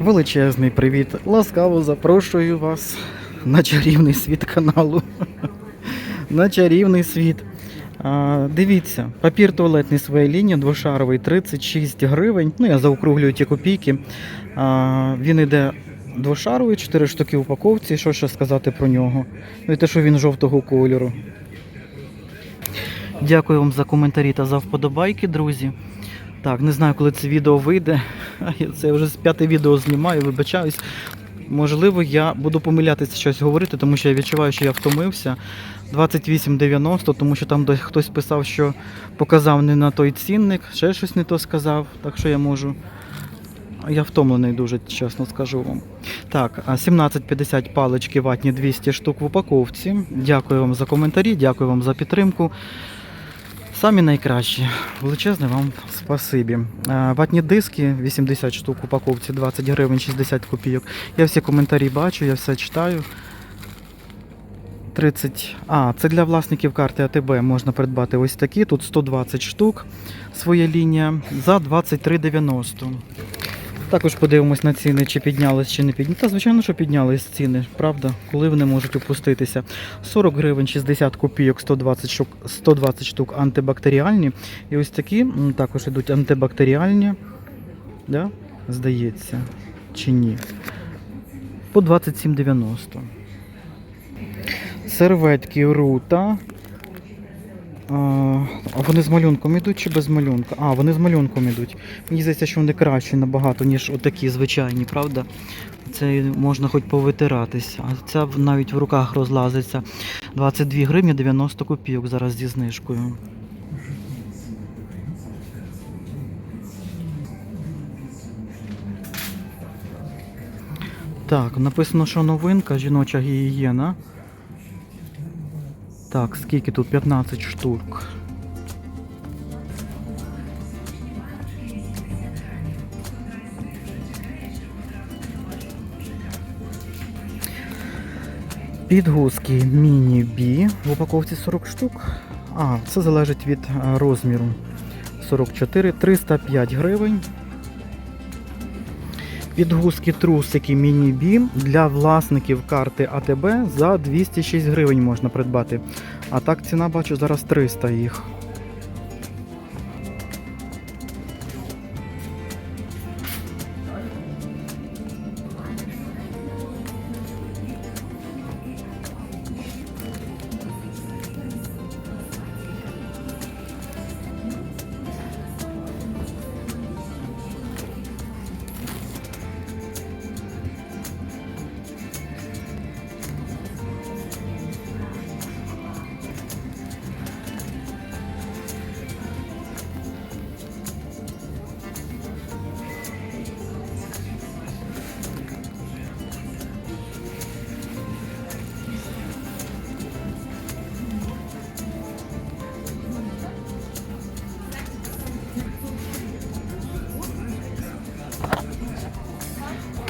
Величезний привіт! Ласкаво запрошую вас на чарівний світ каналу. на чарівний світ. А, дивіться, папір туалетний своєї лінії, двошаровий 36 гривень. Ну, я заокруглюю ті копійки. А, він іде двошаровий, 4 штуки в упаковці. Що ще сказати про нього? Ну і те, що він жовтого кольору. Дякую вам за коментарі та за вподобайки, друзі. Так, не знаю, коли це відео вийде. Це я вже з п'яте відео знімаю, вибачаюсь. Можливо, я буду помилятися щось говорити, тому що я відчуваю, що я втомився. 28,90, тому що там хтось писав, що показав не на той цінник, ще щось не то сказав, так що я можу. Я втомлений дуже, чесно скажу вам. Так, 17,50 палички ватні 200 штук в упаковці. Дякую вам за коментарі, дякую вам за підтримку. Самі найкращі. Величезне вам спасибі. Ватні диски 80 штук упаковці, 20 гривень 60 копійок. Я всі коментарі бачу, я все читаю. 30. А, це для власників карти АТБ можна придбати ось такі. Тут 120 штук своя лінія за 23,90. Також подивимось на ціни, чи піднялись, чи не піднялись. Та звичайно, що піднялись ціни, правда, коли вони можуть опуститися. 40 гривень 60 копійок, 120 штук, 120 штук антибактеріальні. І ось такі також ідуть антибактеріальні. Да? Здається, чи ні. По 27,90. Серветки рута. А, вони з малюнком йдуть чи без малюнка? А, вони з малюнком йдуть. Мені здається, що вони кращі набагато, ніж отакі звичайні, правда? Це можна хоч повитиратись. А ця навіть в руках розлазиться. 22 гривні 90 копійок зараз зі знижкою. Так, написано, що новинка, жіноча гігієна. Так, скільки тут? 15 штук. Підгузки міні-бі в упаковці 40 штук. А, це залежить від е, розміру. 44, 305 гривень. Підгузки трусики міні-бі для власників карти АТБ за 206 гривень можна придбати. А так ціна бачу зараз 300 їх.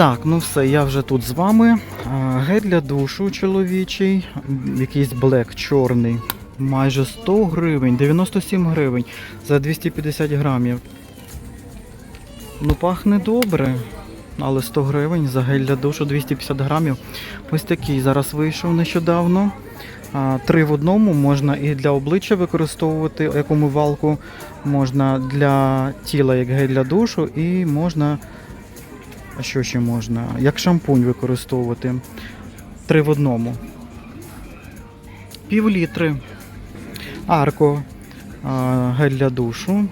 Так, ну все, я вже тут з вами. Гель для душу чоловічий, якийсь блек чорний. Майже 100 гривень, 97 гривень за 250 грамів. Ну, пахне добре. Але 100 гривень за гель для душу 250 грамів. Ось такий зараз вийшов нещодавно. Три в одному можна і для обличчя використовувати як умивалку, можна для тіла як гель для душу, і можна а що ще можна? Як шампунь використовувати. Три в одному. Пів літри. Арко. Гель для душу.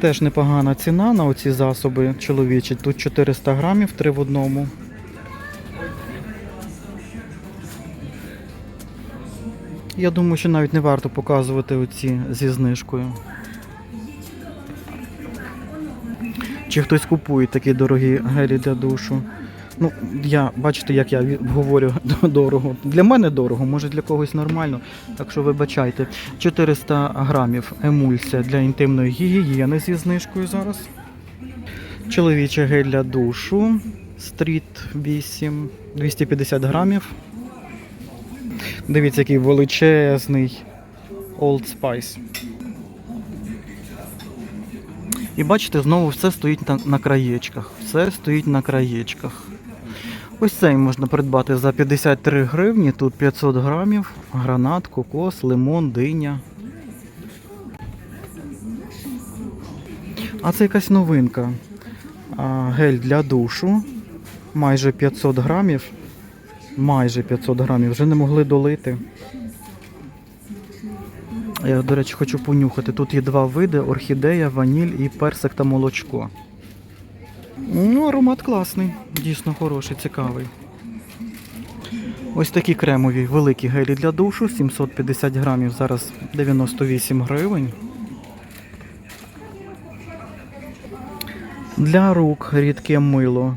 Теж непогана ціна на оці засоби чоловічі. Тут 400 грамів, три в одному. Я думаю, що навіть не варто показувати оці зі знижкою. Чи хтось купує такі дорогі гелі для душу? Ну, я бачите, як я говорю дорого. Для мене дорого, може для когось нормально. Так що вибачайте. 400 грамів емульсія для інтимної гігієни зі знижкою зараз. Чоловічий гель для душу. Стріт 8, 250 грамів. Дивіться, який величезний Old Spice. І бачите, знову все стоїть на, на краєчках. Все стоїть на краєчках. Ось цей можна придбати за 53 гривні. Тут 500 грамів, гранат, кокос, лимон, диня. А це якась новинка. А, гель для душу. Майже 500 грамів. Майже 500 грамів. Вже не могли долити. Я, до речі, хочу понюхати. Тут є два види: орхідея, ваніль і персик та молочко. Ну, аромат класний, дійсно хороший, цікавий. Ось такі кремові великі гелі для душу, 750 грамів, зараз 98 гривень. Для рук рідке мило.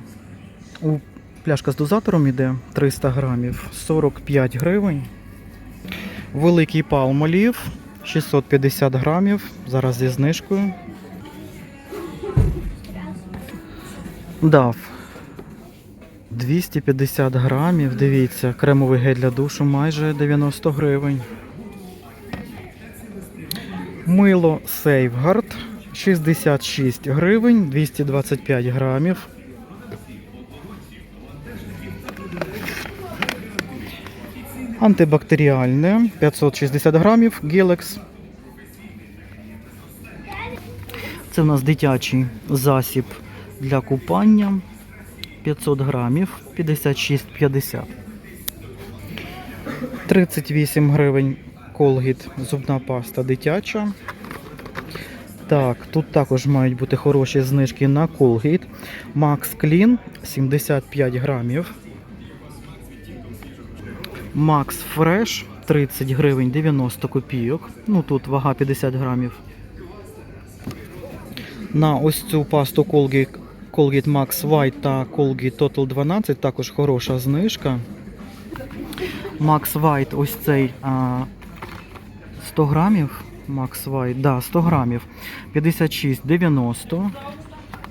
У пляшка з дозатором йде 300 грамів, 45 гривень. Великий палмолів 650 грамів, зараз зі знижкою. Дав 250 грамів, дивіться, кремовий гель для душу майже 90 гривень. Мило Safeguard 66 гривень, 225 грамів. Антибактеріальне 560 грамів, Гелекс. Це в нас дитячий засіб для купання 500 грамів, 56,50. 38 гривень колгіт, зубна паста дитяча. Так, тут також мають бути хороші знижки на колгіт. Max Clean 75 грамів. Max Fresh 30 гривень 90 копійок. Ну тут вага 50 грамів. На ось цю пасту Colgate, Colgate Max White та Colgate Total 12 також хороша знижка. Max White ось цей а, 100 грамів. Max White, да, 100 грамів. 56,90.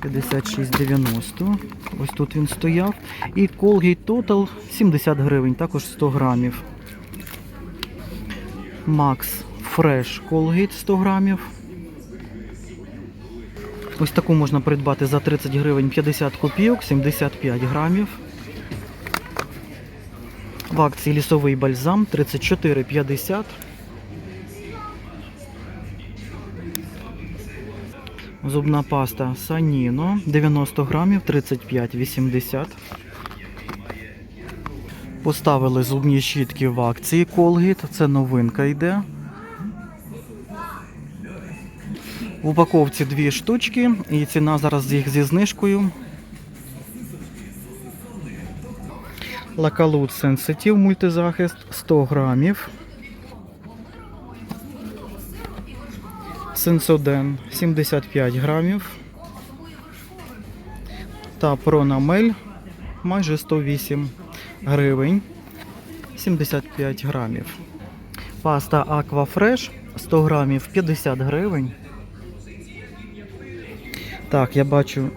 56,90. Ось тут він стояв. І Colgate Total 70 гривень, також 100 грамів. Max Fresh Colgate 100 грамів. Ось таку можна придбати за 30 гривень 50 копійок, 75 грамів. В акції лісовий бальзам 34,50. Зубна паста Саніно 90 грамів 35,80. Поставили зубні щітки в акції Colgate. Це новинка йде. В упаковці дві штучки і ціна зараз їх зі знижкою. Лакалут Sensitive мультизахист 100 грамів. Сенсоден 75 грамів. Та Пронамель майже 108 гривень 75 грамів. Паста Aquafresh 100 грамів 50 гривень. Так, я бачу,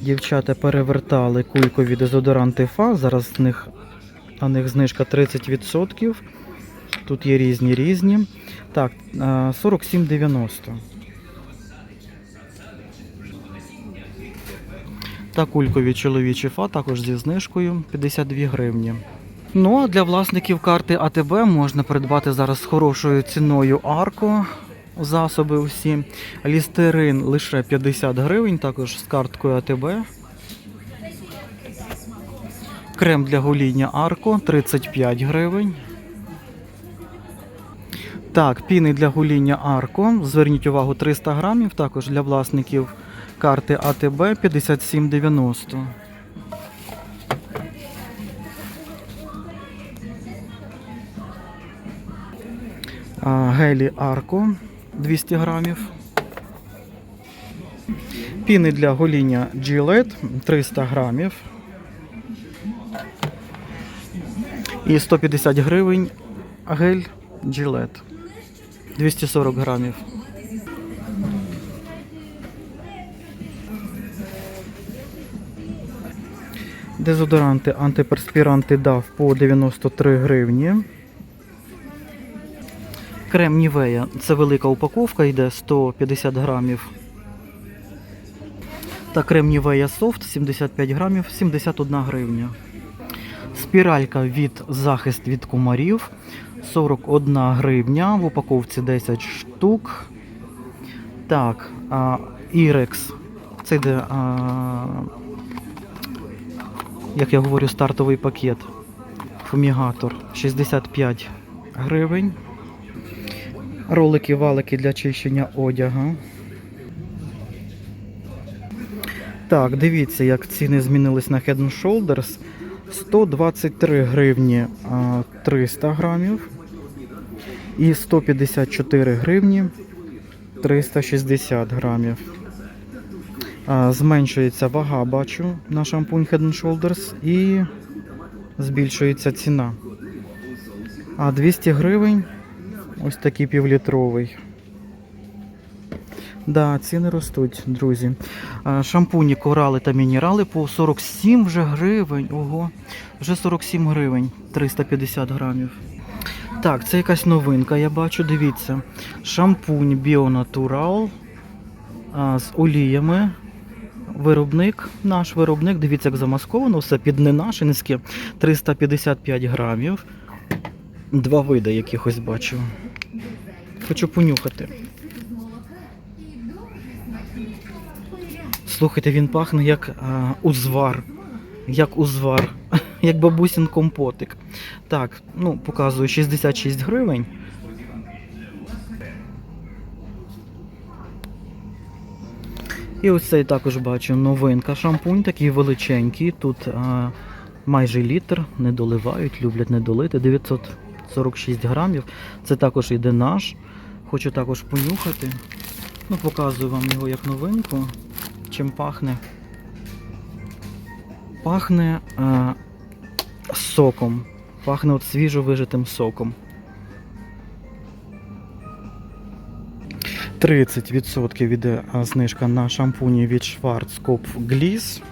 дівчата перевертали кулькові дезодоранти ФА. Зараз на них знижка 30%. Тут є різні різні. Так, 47,90. Та кулькові чоловічі ФА також зі знижкою 52 гривні. Ну а для власників карти АТБ можна придбати зараз з хорошою ціною Арко. Засоби всі. Лістерин лише 50 гривень, також з карткою АТБ. Крем для гоління Арко 35 гривень. Так, піни для гоління Арко. Зверніть увагу 300 грамів, також для власників карти АТБ 57,90. Гелі Арко 200 грамів. Піни для гоління Gillette 300 грамів. І 150 гривень гель Gillette 240 грамів. Дезодоранти, антиперспіранти DAF по 93 гривні. Крем Нівея. Це велика упаковка, йде 150 грамів. Та крем Nivea Soft 75 грамів 71 гривня. Спіралька від захист від комарів 41 гривня. В упаковці 10 штук. Так, Irex. Це йде, а, як я говорю, стартовий пакет. Фумігатор 65 гривень. Ролики, валики для чищення одягу. Так, дивіться, як ціни змінились на Head Shoulders. 123 гривні 300 грамів. І 154 гривні 360 грамів. Зменшується вага, бачу, на шампунь Head Shoulders і збільшується ціна. А 200 гривень ось такий півлітровий. Да, ціни ростуть, друзі. Шампуні, корали та мінерали по 47 вже гривень. Ого, вже 47 гривень, 350 грамів. Так, це якась новинка, я бачу, дивіться. Шампунь Біонатурал з оліями. Виробник, наш виробник, дивіться, як замасковано, все під ненашинське, 355 грамів. Два види якихось бачу. Хочу понюхати. Слухайте, він пахне як а, узвар. Як узвар, як бабусін компотик. Так, ну, показую 66 гривень. І ось цей також бачу новинка. Шампунь такий величенький. Тут а, майже літр, не доливають, люблять не долити. 946 грамів. Це також йде наш. Хочу також понюхати. Ну, показую вам його як новинку. Чим пахне? Пахне а, соком. Пахне от свіжо вижитим соком. 30% іде знижка на шампуні від Schwarzkopf Gliss.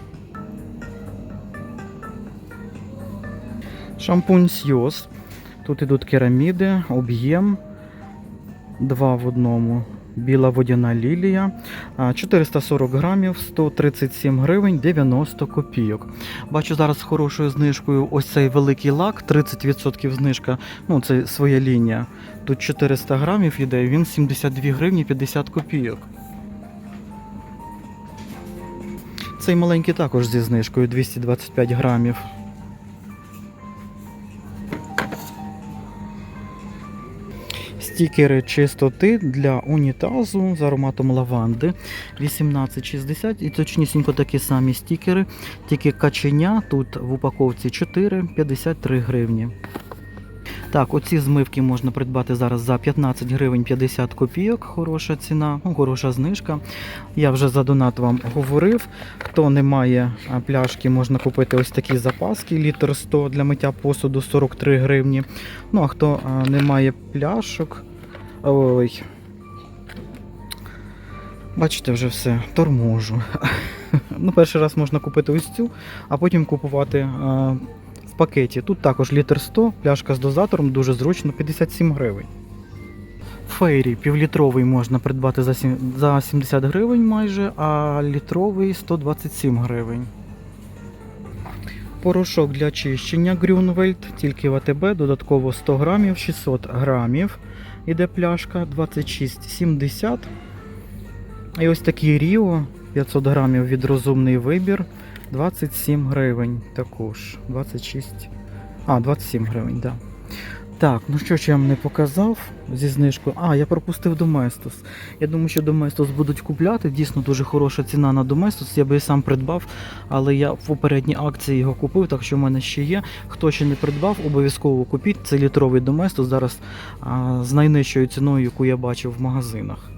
Шампунь Сйоз. Тут ідуть кераміди, об'єм. Два в одному. Біла водяна лілія. 440 грамів, 137 гривень, 90 копійок. Бачу зараз з хорошою знижкою ось цей великий лак, 30% знижка. Ну, це своя лінія. Тут 400 грамів іде, він 72 гривні 50 копійок. Цей маленький також зі знижкою 225 грамів. Стікери чистоти для унітазу з ароматом лаванди 18,60 і точнісінько такі самі стікери, тільки каченя тут в упаковці 4,53 гривні. Так, оці змивки можна придбати зараз за 15 гривень 50 копійок. Хороша ціна, ну, хороша знижка. Я вже за донат вам говорив. Хто не має пляшки, можна купити ось такі запаски, літр 100 для миття посуду 43 гривні. Ну, а хто не має пляшок. Ой. Бачите, вже все, торможу. ну, перший раз можна купити ось цю, а потім купувати а, в пакеті. Тут також літр 100, пляшка з дозатором, дуже зручно, 57 гривень. Фейрі півлітровий можна придбати за сім- за 70 гривень майже, а літровий 127 гривень. Порошок для чищення Grünwald, тільки в АТБ, додатково 100 грамів, 600 грамів. Іде пляшка 26,70. І ось такий Ріо 500 грамів від розумний вибір 27 гривень також. 26. А, 27 гривень, так. Да. Так, ну що ж я вам не показав зі знижкою. А, я пропустив Доместос. Я думаю, що Доместос будуть купляти. Дійсно дуже хороша ціна на Доместос. Я би і сам придбав, але я в попередній акції його купив, так що в мене ще є. Хто ще не придбав, обов'язково купіть. Це літровий Доместос зараз а, з найнижчою ціною, яку я бачив в магазинах.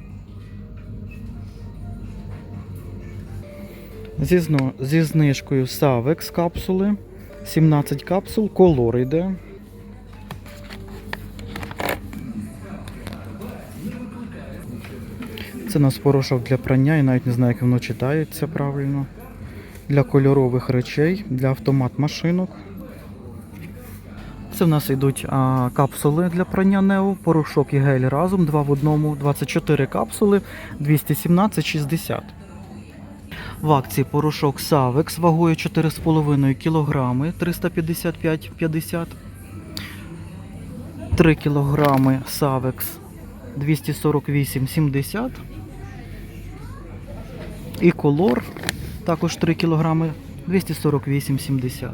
Зі, зі знижкою Savex капсули. 17 капсул, колор йде. Це у нас порошок для прання, я навіть не знаю, як воно читається правильно. Для кольорових речей, для автомат машинок. Це в нас йдуть а, капсули для прання Нео, порошок і гель разом, 2 в одному, 24 капсули, 217,60. В акції порошок Савекс вагою 4,5 кг 355,50 3 кг Савекс 248,70 і колор також 3 кг 248,70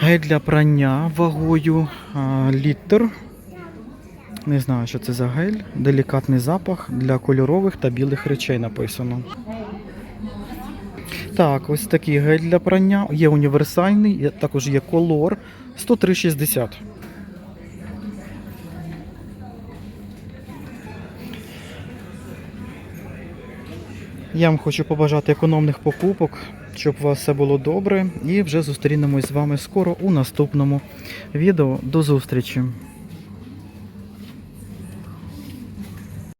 Гель для прання вагою а, літр. Не знаю, що це за гель. Делікатний запах для кольорових та білих речей написано. Так, ось такий гель для прання. Є універсальний, також є колор 103,60. Я вам хочу побажати економних покупок, щоб у вас все було добре. І вже зустрінемось з вами скоро у наступному відео. До зустрічі!